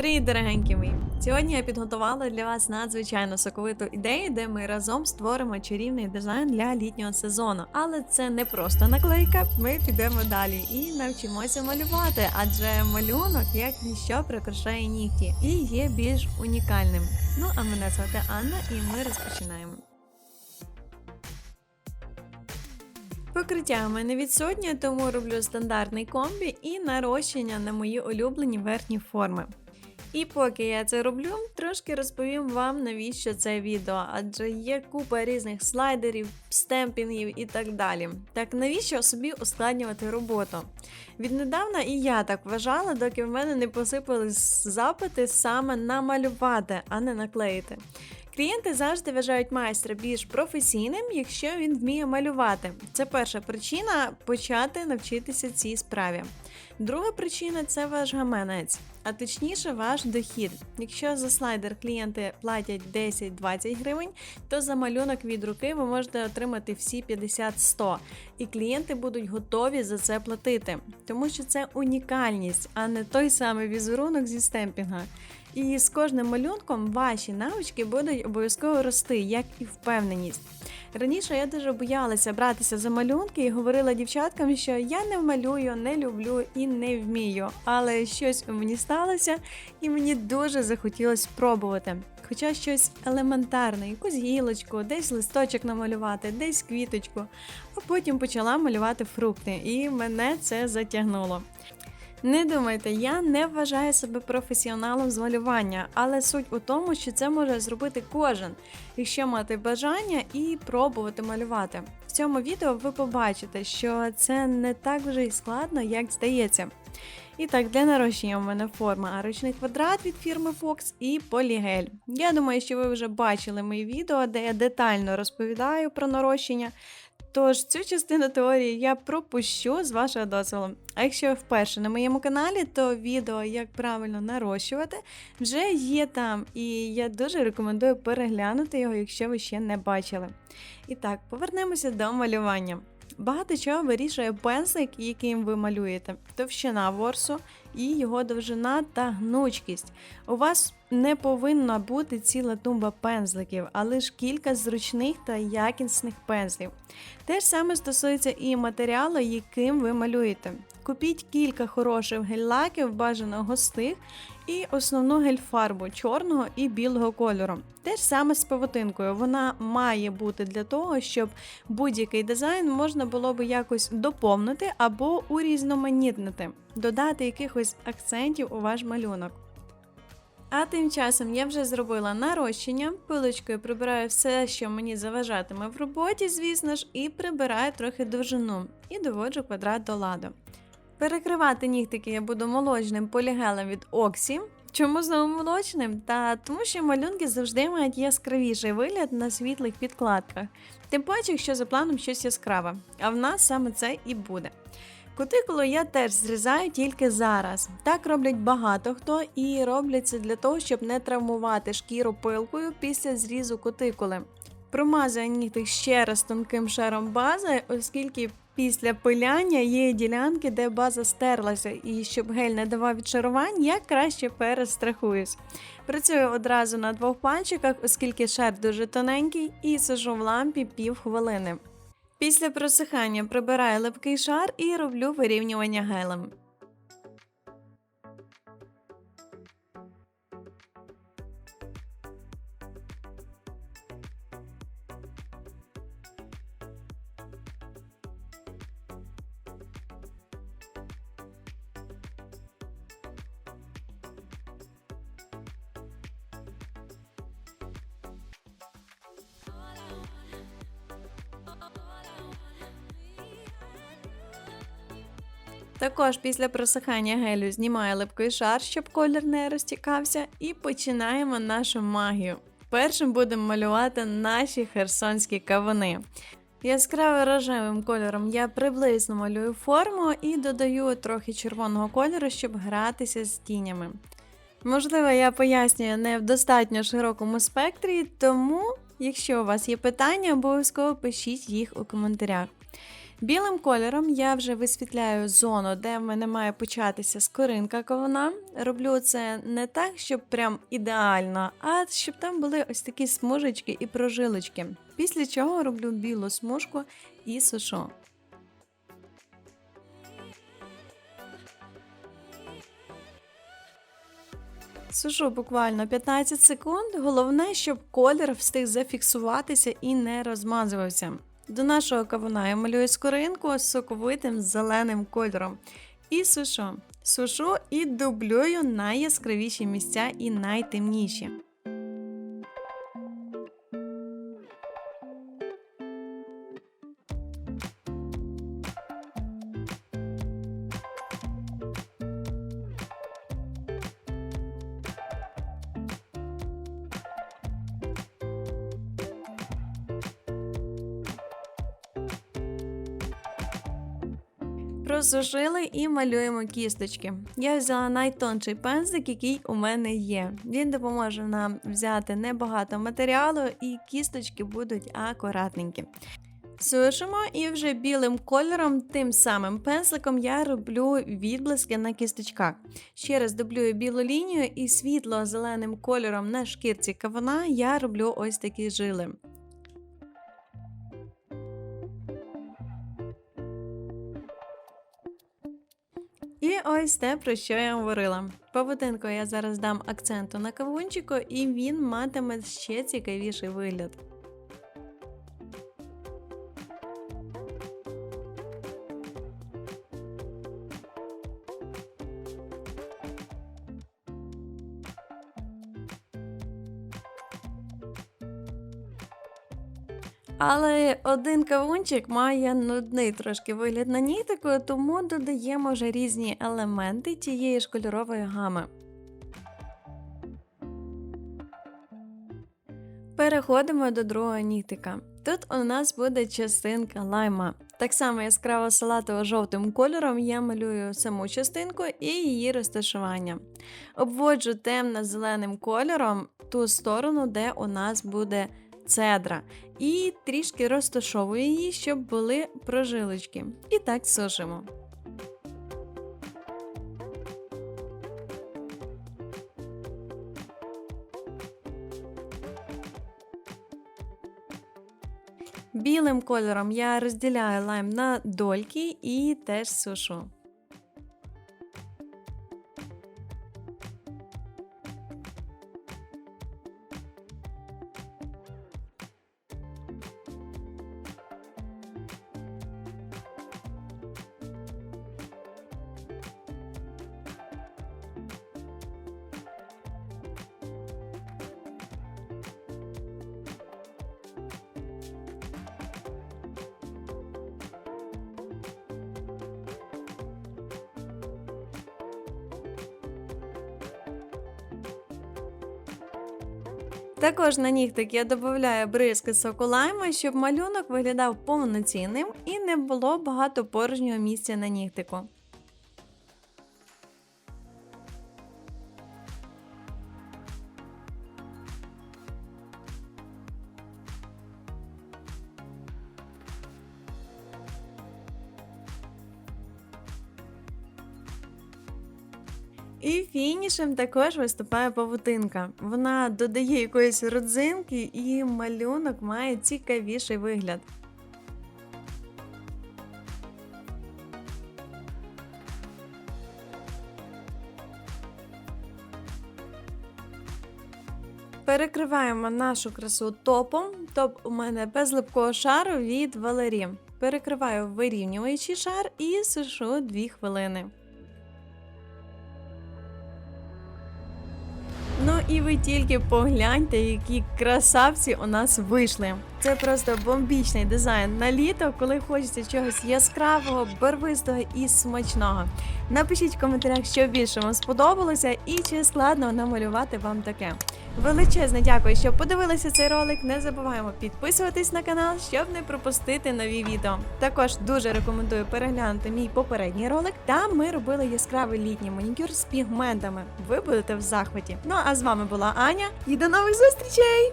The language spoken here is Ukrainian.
Привіт, дорогенькі мої! Сьогодні я підготувала для вас надзвичайно соковиту ідею, де ми разом створимо чарівний дизайн для літнього сезону. Але це не просто наклейка. Ми підемо далі і навчимося малювати, адже малюнок, як ніщо, прикрашає нігті і є більш унікальним. Ну а мене звати Анна, і ми розпочинаємо. Покриття в мене відсутнє, тому роблю стандартний комбі і нарощення на мої улюблені верхні форми. І поки я це роблю, трошки розповім вам, навіщо це відео, адже є купа різних слайдерів, стемпінгів і так далі. Так навіщо собі ускладнювати роботу? Віднедавна і я так вважала, доки в мене не посипались запити саме намалювати, а не наклеїти. Клієнти завжди вважають майстра більш професійним, якщо він вміє малювати. Це перша причина почати навчитися цій справі. Друга причина це ваш гаманець, а точніше ваш дохід. Якщо за слайдер клієнти платять 10-20 гривень, то за малюнок від руки ви можете отримати всі 50-100, і клієнти будуть готові за це платити, тому що це унікальність, а не той самий візерунок зі стемпінга. І з кожним малюнком ваші навички будуть обов'язково рости, як і впевненість. Раніше я дуже боялася братися за малюнки і говорила дівчаткам, що я не малюю, не люблю і не вмію. Але щось у мені сталося, і мені дуже захотілося спробувати. Хоча щось елементарне, якусь гілочку, десь листочок намалювати, десь квіточку, а потім почала малювати фрукти, і мене це затягнуло. Не думайте, я не вважаю себе професіоналом з малювання, але суть у тому, що це може зробити кожен, якщо мати бажання і пробувати малювати. В цьому відео ви побачите, що це не так вже й складно, як здається. І так, для нарощення в мене форма арочний квадрат від фірми Fox і полігель. Я думаю, що ви вже бачили мої відео, де я детально розповідаю про нарощення. Тож цю частину теорії я пропущу з вашого дозволу. А якщо ви вперше на моєму каналі, то відео, як правильно нарощувати, вже є там, і я дуже рекомендую переглянути його, якщо ви ще не бачили. І так, повернемося до малювання. Багато чого вирішує пензлик, яким ви малюєте, товщина ворсу і його довжина та гнучкість. У вас не повинна бути ціла тумба пензликів, а лише кілька зручних та якісних пензлів. Те ж саме стосується і матеріалу, яким ви малюєте. Купіть кілька хороших гель-лаків, бажано густих, і основну гель-фарбу чорного і білого кольору. Те ж саме з павутинкою. Вона має бути для того, щоб будь-який дизайн можна було би якось доповнити або урізноманітнити, додати якихось акцентів у ваш малюнок. А тим часом я вже зробила нарощення, пилочкою прибираю все, що мені заважатиме в роботі, звісно ж, і прибираю трохи довжину і доводжу квадрат до ладу. Перекривати нігтики я буду молочним полігелем від Оксі. Чому знову молочним? Та тому, що малюнки завжди мають яскравіший вигляд на світлих підкладках. Тим паче, якщо за планом щось яскраве, а в нас саме це і буде. Кутикулу я теж зрізаю тільки зараз. Так роблять багато хто і роблять це для того, щоб не травмувати шкіру пилкою після зрізу кутикули. Промазую нігтик ще раз тонким шаром бази, оскільки після пиляння є ділянки, де база стерлася, і щоб гель не давав відшарувань, я краще перестрахуюсь. Працюю одразу на двох пальчиках, оскільки шар дуже тоненький, і сижу в лампі пів хвилини. Після просихання прибираю липкий шар і роблю вирівнювання гелем. Також після просихання гелю знімаю липкий шар, щоб колір не розтікався, і починаємо нашу магію. Першим будемо малювати наші херсонські кавуни. Яскраво рожевим кольором я приблизно малюю форму і додаю трохи червоного кольору, щоб гратися з тінями. Можливо, я пояснюю не в достатньо широкому спектрі, тому, якщо у вас є питання, обов'язково пишіть їх у коментарях. Білим кольором я вже висвітляю зону, де в мене має початися скоринка кавуна. Роблю це не так, щоб прям ідеально, а щоб там були ось такі смужечки і прожилочки. Після чого роблю білу смужку і сушу. Сушу буквально 15 секунд. Головне, щоб колір встиг зафіксуватися і не розмазувався. До нашого кавуна я малюю скоринку з соковитим зеленим кольором. І сушу. Сушу і дублюю найяскравіші місця і найтемніші. Просушили і малюємо кісточки. Я взяла найтонший пензлик, який у мене є. Він допоможе нам взяти небагато матеріалу, і кісточки будуть акуратненькі. Сушимо і вже білим кольором, тим самим пензликом я роблю відблиски на кісточках. Ще раз дублюю білу лінію і світло-зеленим кольором на шкірці кавуна я роблю ось такі жили. Ось те, про що я говорила. Павутинку я зараз дам акценту на кавунчику, і він матиме ще цікавіший вигляд. Але один кавунчик має нудний трошки вигляд на нітику, тому додаємо вже різні елементи тієї ж кольорової гами. Переходимо до другого нітика. Тут у нас буде частинка лайма. Так само яскраво салатово жовтим кольором я малюю саму частинку і її розташування. Обводжу темно-зеленим кольором ту сторону, де у нас буде цедра, і трішки розташовую її, щоб були прожилочки. І так сушимо. Білим кольором я розділяю лайм на дольки і теж сушу. Також на нігтик я додаю бризки соку лайма, щоб малюнок виглядав повноцінним і не було багато порожнього місця на нігтику. І фінішем також виступає павутинка. Вона додає якоїсь родзинки, і малюнок має цікавіший вигляд. Перекриваємо нашу красу топом. Топ у мене без липкого шару від Валері. Перекриваю вирівнюючий шар і сушу 2 хвилини. І ви тільки погляньте, які красавці у нас вийшли. Це просто бомбічний дизайн на літо, коли хочеться чогось яскравого, барвистого і смачного. Напишіть в коментарях, що більше вам сподобалося і чи складно намалювати вам таке. Величезне дякую, що подивилися цей ролик. Не забуваємо підписуватись на канал, щоб не пропустити нові відео. Також дуже рекомендую переглянути мій попередній ролик. Там ми робили яскравий літній манікюр з пігментами. Ви будете в захваті. Ну а з вами була Аня і до нових зустрічей!